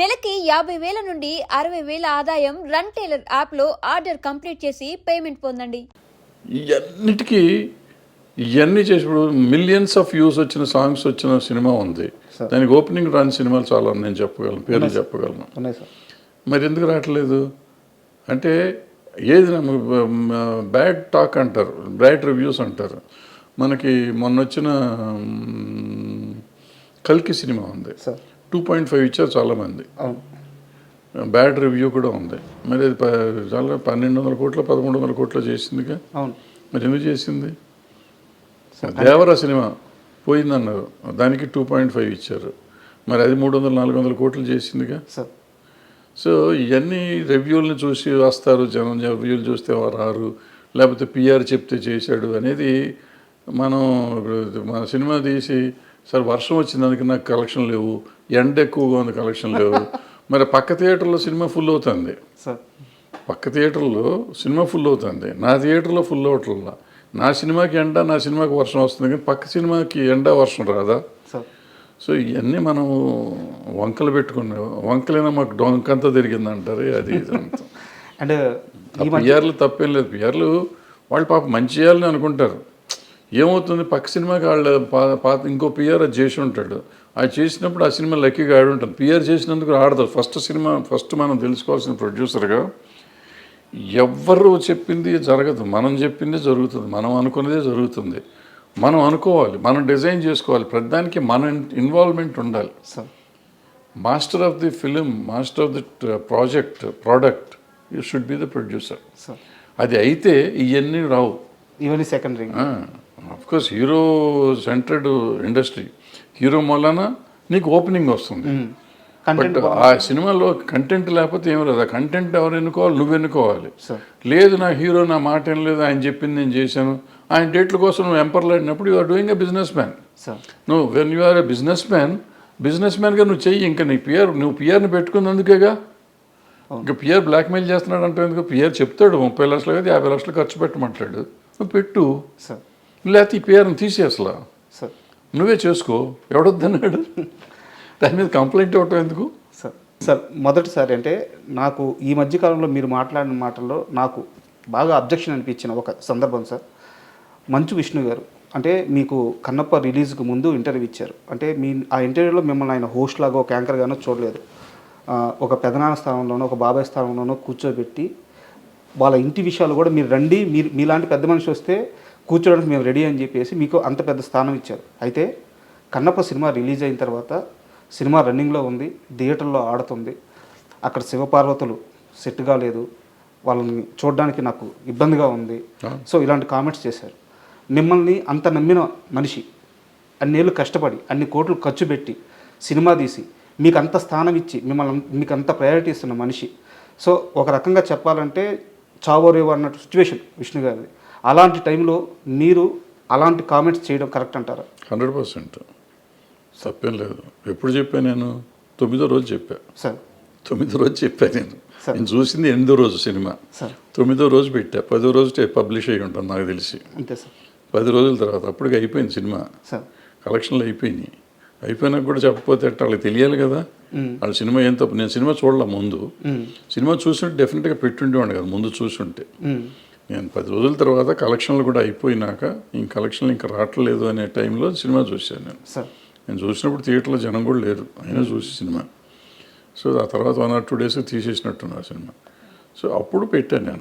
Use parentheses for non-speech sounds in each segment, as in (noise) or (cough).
నెలకి యాభై వేల నుండి అరవై వేల ఆదాయం రన్ టైలర్ యాప్లో ఆర్డర్ కంప్లీట్ చేసి పేమెంట్ పొందండి. ఇవన్నిటికీ ఇవన్నీ చేసినప్పుడు మిలియన్స్ ఆఫ్ వ్యూస్ వచ్చిన సాంగ్స్ వచ్చిన సినిమా ఉంది. దానికి ఓపెనింగ్ రాని సినిమాలు చాలా నేను చెప్పగలను పేర్లు చెప్పగలను. మరి ఎందుకు రావట్లేదు? అంటే ఏది బ్యాడ్ టాక్ అంటారు బ్యాడ్ రివ్యూస్ అంటారు. మనకి మొన్న వచ్చిన కల్కి సినిమా ఉంది. సార్. టూ పాయింట్ ఫైవ్ ఇచ్చారు చాలామంది. బ్యాడ్ రివ్యూ కూడా ఉంది. మరి అది చాలా పన్నెండు వందల కోట్లు పదమూడు వందల కోట్లు చేసిందిగా? మరి ఎందుకు చేసింది? దేవర సినిమా పోయిందన్నారు. దానికి టూ పాయింట్ ఫైవ్ ఇచ్చారు. మరి అది మూడు వందల నాలుగు వందల కోట్లు చేసిందిగా? సో ఇవన్నీ రివ్యూల్ని చూసి వస్తారు జనం. రివ్యూలు చూస్తే వారు రారు? లేకపోతే పిఆర్ చెప్తే చేశాడు అనేది మనం మన సినిమా తీసి సార్ వర్షం వచ్చింది అందుకే నాకు కలెక్షన్ లేవు. ఎండ ఎక్కువగా ఉంది కలెక్షన్ లేవు. మరి పక్క థియేటర్లో సినిమా ఫుల్ అవుతుంది. సార్. పక్క థియేటర్లో సినిమా ఫుల్ అవుతుంది. నా థియేటర్లో ఫుల్ అవట్లా నా సినిమాకి ఎండ నా సినిమాకి వర్షం వస్తుంది కానీ పక్క సినిమాకి ఎండ వర్షం రాదా? సో ఇవన్నీ మనం వంకలు పెట్టుకున్నాం వంకలైనా మాకు డొంకంతా తిరిగింది అంటారు అది. (laughs) అండ్ పిఆర్లు తప్పేం లేదు. పిఆర్లు వాళ్ళు పాప మంచి చేయాలని అనుకుంటారు. ఏమవుతుంది? పక్క సినిమాకి వాళ్ళు పాత ఇంకో పిఆర్ అది చేసి ఉంటాడు అది చేసినప్పుడు ఆ సినిమా లక్కీగా ఆడి ఉంటుంది పిఆర్ చేసినందుకు ఆడతారు ఫస్ట్ సినిమా ఫస్ట్ మనం తెలుసుకోవాల్సిన ప్రొడ్యూసర్గా ఎవ్వరు చెప్పింది జరగదు. మనం చెప్పింది జరుగుతుంది. మనం అనుకున్నదే జరుగుతుంది. మనం అనుకోవాలి. మనం డిజైన్ చేసుకోవాలి. ప్రతిదానికి మన ఇన్వాల్వ్మెంట్ ఉండాలి. Sir. Master of the film master of the project product you should be the producer. Sir. అది అయితే ఇవన్నీ రావు. ఇవన్నీ secondary course hero centered industry hero మూలన నీకు ఓపెనింగ్ వస్తుంది. బట్ ఆ సినిమాలో కంటెంట్ లేకపోతే ఏం రాదు. ఆ కంటెంట్ ఎవరు ఎన్నుకోవాలి? నువ్వు ఎన్నుకోవాలి. లేదు నా హీరో నా మాట ఏం లేదు ఆయన చెప్పింది నేను చేశాను. ఆయన డేట్ల కోసం నువ్వు ఎంపర్లాడినప్పుడు you are doing a business man sir నువ్వు when you are a business man business man నువ్వు చెయ్యి. ఇంకా నీ పిఆర్ నువ్వు పిఆర్ని పెట్టుకున్నందుకేగా ఇంకా పిఆర్ బ్లాక్మెయిల్ చేస్తున్నాడు అంటే ఎందుకు? పిఆర్ చెప్తాడు. ముప్పై లక్షలు కదా యాభై లక్షలు ఖర్చు పెట్టమంటాడు. నువ్వు పెట్టు. సార్ లేకపోతే ఈ పిఆర్ని తీసే అసలు సార్. నువ్వే చేసుకో. ఎవడొద్దన్నాడు? దాని మీద కంప్లైంట్ ఇవ్వటం ఎందుకు? సార్ సార్ మొదటిసారి అంటే నాకు ఈ మధ్య కాలంలో మీరు మాట్లాడిన మాటల్లో నాకు బాగా అబ్జెక్షన్ అనిపించిన ఒక సందర్భం సార్. మంచు విష్ణు గారు అంటే మీకు కన్నప్ప రిలీజ్కి ముందు ఇంటర్వ్యూ ఇచ్చారు. అంటే మీ ఆ ఇంటర్వ్యూలో మిమ్మల్ని ఆయన హోస్ట్ లాగా ఒక యాంకర్ గానో చూడలేదు. ఒక పెదనాన్న స్థానంలోనో ఒక బాబాయ్ స్థానంలోనో కూర్చోబెట్టి వాళ్ళ ఇంటి విషయాలు కూడా మీరు రండి మీరు మీలాంటి పెద్ద మనిషి వస్తే కూర్చోడానికి మేము రెడీ అని చెప్పేసి మీకు అంత పెద్ద స్థానం ఇచ్చారు. అయితే కన్నప్ప సినిమా రిలీజ్ అయిన తర్వాత సినిమా రన్నింగ్లో ఉంది థియేటర్లో ఆడుతుంది. అక్కడ శివపార్వతులు సెట్ కాలేదు. వాళ్ళని చూడడానికి నాకు ఇబ్బందిగా ఉంది. సో ఇలాంటి కామెంట్స్ చేశారు. మిమ్మల్ని అంత నమ్మిన మనిషి అన్నేళ్ళు కష్టపడి అన్ని కోట్లు ఖర్చు పెట్టి సినిమా తీసి మీకు అంత స్థానం ఇచ్చి మిమ్మల్ని మీకు అంత ప్రయారిటీ ఇస్తున్న మనిషి. సో ఒక రకంగా చెప్పాలంటే చావోరేవో అన్నట్టు సిచ్యువేషన్ విష్ణు గారిది. అలాంటి టైంలో మీరు అలాంటి కామెంట్స్ చేయడం కరెక్ట్ అంటారా? Hundred percent. తప్పేం లేదు. ఎప్పుడు చెప్పా నేను? తొమ్మిదో రోజు చెప్పా. సార్. తొమ్మిదో రోజు చెప్పా నేను. నేను చూసింది ఎనిమిదో రోజు సినిమా. సార్. తొమ్మిదో రోజు పెట్టా. పదో రోజు పబ్లిష్ అయ్యి ఉంటాను నాకు తెలిసి. అంతే సార్. పది రోజుల తర్వాత అప్పటికి అయిపోయింది సినిమా. సార్. కలెక్షన్లు అయిపోయినాయి. అయిపోయినాక కూడా చెప్పకపోతే ఎట్ట వాళ్ళకి తెలియాలి కదా. వాళ్ళ సినిమా ఏం తప్పు? నేను సినిమా చూడలే ముందు. సినిమా చూస్తుంటే డెఫినెట్గా పెట్టుండేవాడు కదా ముందు చూసుంటే. నేను పది రోజుల తర్వాత కలెక్షన్లు కూడా అయిపోయినాక ఈ కలెక్షన్లు ఇంకా రావట్లేదు అనే టైంలో సినిమా చూశాను నేను. నేను చూసినప్పుడు థియేటర్లో జనం కూడా లేరు అయినా చూసి సినిమా. సో ఆ తర్వాత వన్ ఆర్ టూ డేస్ తీసేసినట్టున్నారు సినిమా. సో అప్పుడు పెట్టాను నేను.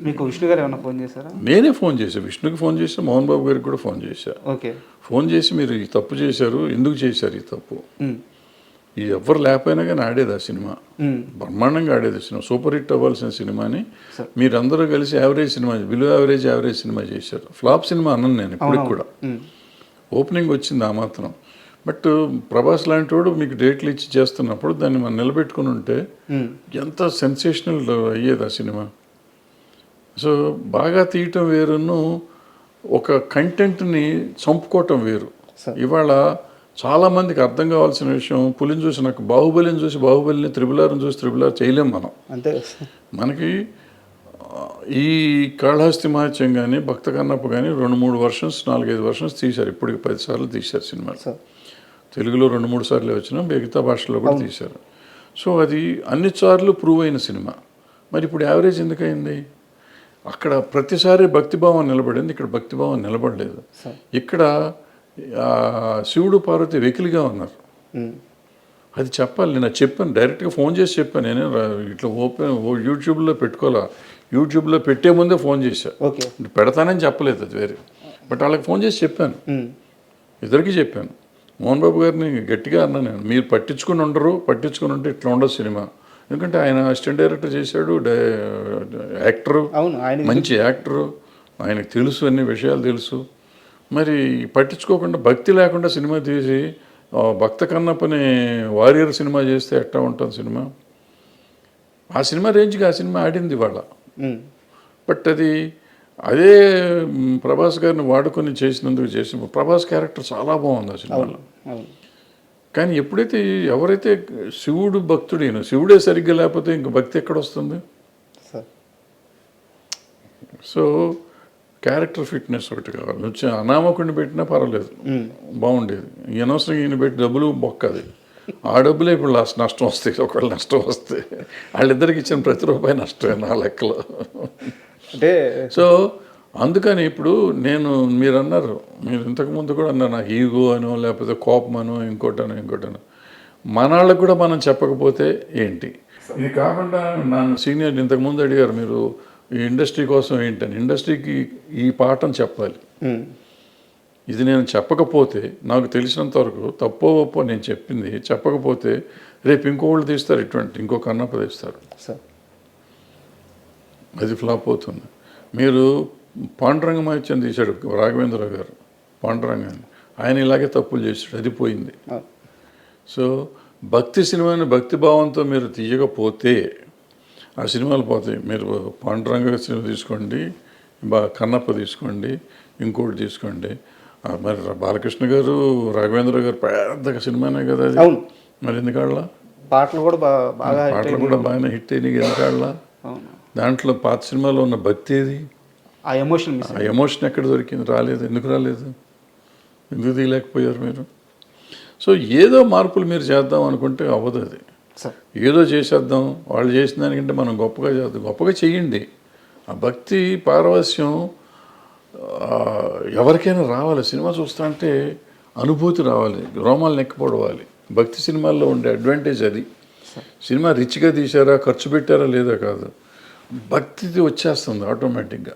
మీకు విష్ణు గారు ఏమైనా ఫోన్ చేశారా? నేనే ఫోన్ చేశాను విష్ణుకి ఫోన్ చేశా మోహన్ బాబు గారికి కూడా ఫోన్ చేశా. ఓకే. ఫోన్ చేసి మీరు ఈ తప్పు చేశారు ఎందుకు చేశారు ఈ తప్పు? ఎవ్వరు లేకపోయినా కానీ ఆడేది ఆ సినిమా. బ్రహ్మాండంగా ఆడేది సినిమా సూపర్ హిట్ అవ్వాల్సిన సినిమాని. మీరందరూ కలిసి average cinema below average average cinema చేశారు ఫ్లాప్ సినిమా అన్నాను నేను ఇప్పటికి కూడా. ఓపెనింగ్ వచ్చింది ఆ మాత్రం బట్ ప్రభాస్ లాంటి వాడు మీకు డేట్లు ఇచ్చి చేస్తున్నప్పుడు దాన్ని మనం నిలబెట్టుకుని ఉంటే. ఎంత సెన్సేషనల్ అయ్యేది ఆ సినిమా సో బాగా తీయటం వేరును ఒక కంటెంట్ని చంపుకోవటం వేరు. ఇవాళ చాలామందికి అర్థం కావాల్సిన విషయం పులిని చూసి నాకు బాహుబలిని చూసి బాహుబలిని త్రిబులార్ని చూసి త్రిబులార్ చేయలేం మనం. అంతే మనకి ఈ కాళహస్తి మహత్యం కానీ భక్త కన్నప్ప కానీ రెండు మూడు వర్షన్స్ నాలుగైదు వర్షన్స్ తీశారు. ఇప్పటికి పదిసార్లు తీశారు సినిమాలు. సార్. తెలుగులో రెండు మూడు సార్లు వచ్చినా మిగతా భాషల్లో కూడా తీశారు. సో అది అన్ని సార్లు ప్రూవ్ అయిన సినిమా. మరి ఇప్పుడు యావరేజ్ ఎందుకయింది అక్కడ ప్రతిసారి భక్తిభావం నిలబడింది ఇక్కడ భక్తిభావం నిలబడలేదు. ఇక్కడ శివుడు పార్వతి వెకిలిగా ఉన్నారు. అది చెప్పాలి నేను చెప్పాను డైరెక్ట్గా ఫోన్ చేసి చెప్పాను. నేను ఇట్లా ఓపెన్ ఓ యూట్యూబ్లో పెట్టుకోవాలా? యూట్యూబ్లో పెట్టే ముందే ఫోన్ చేశా. ఓకే. పెడతానని చెప్పలేదు అది వేరే. బట్ వాళ్ళకి ఫోన్ చేసి చెప్పాను. ఇద్దరికి చెప్పాను. మోహన్ బాబు గారిని గట్టిగా అన్నాను నేను. మీరు పట్టించుకుని ఉండరు పట్టించుకుని ఉంటే ఇట్లా ఉండదు సినిమా. ఎందుకంటే ఆయన అసిస్టెంట్ డైరెక్టర్ చేశాడు యాక్టరు. మంచి యాక్టరు. ఆయనకు తెలుసు అన్ని విషయాలు తెలుసు. మరి పట్టించుకోకుండా భక్తి లేకుండా సినిమా తీసి భక్త కన్నప్పని వారియర్ సినిమా చేస్తే ఎట్టా ఉంటుంది సినిమా? ఆ సినిమా రేంజ్కి ఆ సినిమా ఆడింది వాళ్ళ. బట్ అది అదే ప్రభాస్ గారిని వాడుకొని చేసినందుకు చేసిన ప్రభాస్ క్యారెక్టర్ చాలా బాగుంది ఆ సినిమాలో. కానీ ఎప్పుడైతే ఎవరైతే శివుడు భక్తుడైన శివుడే సరిగ్గా లేకపోతే ఇంక భక్తి ఎక్కడ వస్తుంది? సార్. సో క్యారెక్టర్ ఫిట్నెస్ ఒకటి కావాలి. నువ్వు చ- అనామకుడిని పెట్టినా పర్వాలేదు. బాగుండేది. ఈ అనవసరం ఈయన పెట్టి డబ్బులు బొక్కది ఆ డబ్బులే ఇప్పుడు లాస్ట్ నష్టం వస్తాయి. ఒకవేళ నష్టం వస్తే వాళ్ళిద్దరికి ఇచ్చిన ప్రతి రూపాయి నష్టమే నా లెక్కలో? అంటే సో అందుకని ఇప్పుడు నేను మీరు అన్నారు మీరు ఇంతకుముందు కూడా అన్నారు నాకు ఈగో అనో లేకపోతే కోపం అనో ఇంకోటనో ఇంకోటనో. మన వాళ్ళకి కూడా మనం చెప్పకపోతే ఏంటి? ఇది కాకుండా నన్ను సీనియర్ ఇంతకుముందు అడిగారు మీరు ఈ ఇండస్ట్రీ కోసం ఏంటని ఇండస్ట్రీకి ఈ పాఠం చెప్పాలి. ఇది నేను చెప్పకపోతే నాకు తెలిసినంత వరకు తప్పో ఒప్పో నేను చెప్పింది చెప్పకపోతే రేపు ఇంకోళ్ళు తీస్తారు ఇటువంటి ఇంకో కన్నప్ప తీస్తారు. సార్. అది ఫ్లాప్ అవుతుంది. మీరు పాండురంగ మహత్యం తీశాడు రాఘవేంద్రరావు గారు పాండురంగాన్ని. ఆయన ఇలాగే తప్పులు చేశాడు అది పోయింది. సో భక్తి సినిమాని భక్తి భావంతో మీరు తీయకపోతే ఆ సినిమాలు పోతాయి. మీరు పాండురంగ సినిమా తీసుకోండి బా కన్నప్ప తీసుకోండి ఇంకోటి తీసుకోండి. మరి బాలకృష్ణ గారు రాఘవేంద్ర గారు పెద్ద సినిమానే కదా అది. అవును. మరి ఎందుకాళ్ళ? పాటలు కూడా బాగా పాటలు. కూడా బాగానే హిట్ అయినాయి ఎందుకాళ్ళ? దాంట్లో పాత సినిమాలో ఉన్న భక్తి ఏది? ఆ ఎమోషన్ ఆ ఎమోషన్ ఎక్కడ దొరికింది? రాలేదు. ఎందుకు రాలేదు? ఎందుకు తీయలేకపోయారు మీరు? సో ఏదో మార్పులు మీరు చేద్దాం అనుకుంటే అవ్వదు అది. ఏదో చేసేద్దాం వాళ్ళు చేసిన దానికంటే మనం గొప్పగా చేద్దాం. గొప్పగా చెయ్యండి ఆ భక్తి పారవస్యం ఎవరికైనా రావాలి. సినిమా చూస్తా అంటే అనుభూతి రావాలి రోమాలు నెక్కిపడవాలి భక్తి సినిమాల్లో ఉండే అడ్వాంటేజ్ అది. సినిమా రిచ్గా తీశారా ఖర్చు పెట్టారా లేదా కాదు. భక్తి వచ్చేస్తుంది ఆటోమేటిక్గా.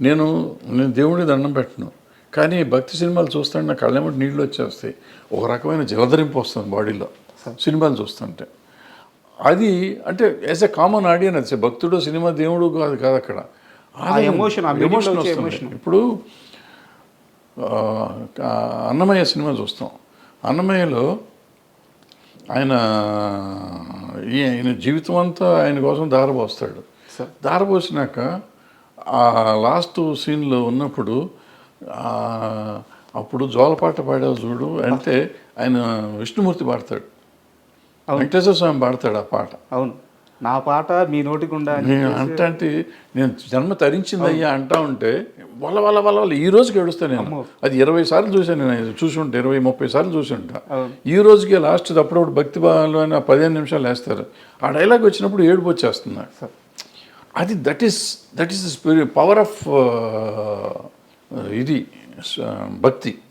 నేను నేను దేవుడికి దండం పెట్టను. కానీ భక్తి సినిమాలు చూస్తుంటే నా కళ్ళెమ్మటి నీళ్ళు వచ్చేస్తాయి. ఒక రకమైన జలధరింపు వస్తుంది బాడీలో. సినిమాలు చూస్తుంటే అది అంటే యాజ్ ఎ కామన్ ఆడియన్స్ భక్తుడు సినిమా దేవుడు కాదు కాదు అక్కడ ఎమోషన్. ఇప్పుడు అన్నమయ్య సినిమా చూస్తాం అన్నమయ్యలో ఆయన ఈ- ఆయన జీవితం అంతా ఆయన కోసం దారపోస్తాడు సార్. దారపోసినాక ఆ లాస్ట్ సీన్లో ఉన్నప్పుడు అప్పుడు జోలపాట పాడావు చూడు అంటే ఆయన విష్ణుమూర్తి పాడతాడు. వెంకటేశ్వర స్వామి పాడతాడు ఆ పాట. అవును. నా పాట మీ నోటి గుండా నేను అంట నేను జన్మ తరించింది అయ్యా అంటా ఉంటే వల్ల వల్ల వల్ల వల్ల ఈ రోజుకి ఏడుస్తాను నేను. అది ఇరవై సార్లు చూశాను నేను చూసి ఉంటా ఇరవై ముప్పై సార్లు చూసి ఉంటా. ఈ రోజుకి లాస్ట్ అప్పుడప్పుడు భక్తి భావంలో ఆ పదిహేను నిమిషాలు వేస్తారు ఆ డైలాగ్ వచ్చినప్పుడు ఏడుపు వచ్చేస్తుంది. సార్. అది that is that is power of ఇది భక్తి.